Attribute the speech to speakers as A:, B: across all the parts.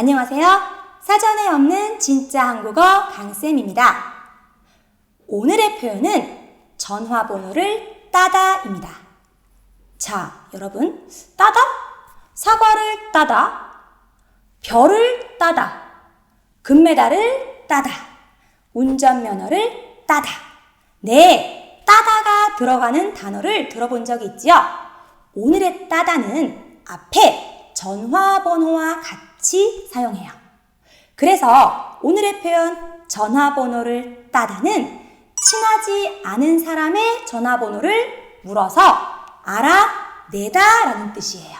A: 안녕하세요. 사전에 없는 진짜 한국어 강쌤입니다. 오늘의 표현은 전화번호를 따다입니다. 자, 여러분, 따다? 사과를 따다, 별을 따다, 금메달을 따다, 운전면허를 따다. 네, 따다가 들어가는 단어를 들어본 적이 있지요? 오늘의 따다는 앞에 전화번호와 같 이 사용해요. 그래서 오늘의 표현 전화번호를 따다는 친하지 않은 사람의 전화번호를 물어서 알아내다 라는 뜻이에요.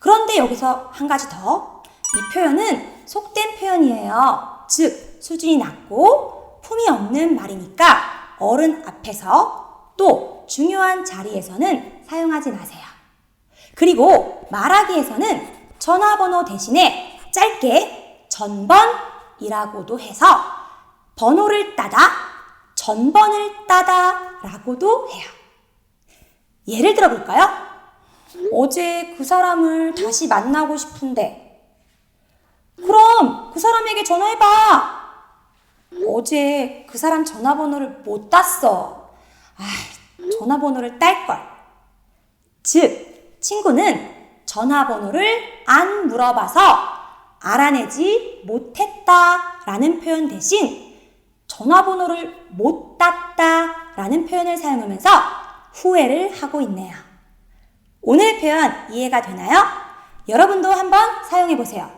A: 그런데 여기서 한 가지 더. 이 표현은 속된 표현이에요. 즉, 수준이 낮고 품이 없는 말이니까 어른 앞에서 또 중요한 자리에서는 사용하지 마세요. 그리고 말하기에서는 전화번호 대신에 짧게 전번이라고도 해서 번호를 따다, 전번을 따다 라고도 해요. 예를 들어 볼까요? 어제 그 사람을 다시 만나고 싶은데 그럼 그 사람에게 전화해봐. 어제 그 사람 전화번호를 못 땄어. 아, 전화번호를 딸걸. 즉, 친구는 전화번호를 안 물어봐서 알아내지 못했다 라는 표현 대신 전화번호를 못 땄다 라는 표현을 사용하면서 후회를 하고 있네요. 오늘 표현 이해가 되나요? 여러분도 한번 사용해 보세요.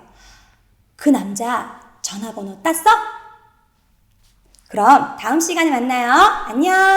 A: 그 남자 전화번호 땄어? 그럼 다음 시간에 만나요. 안녕!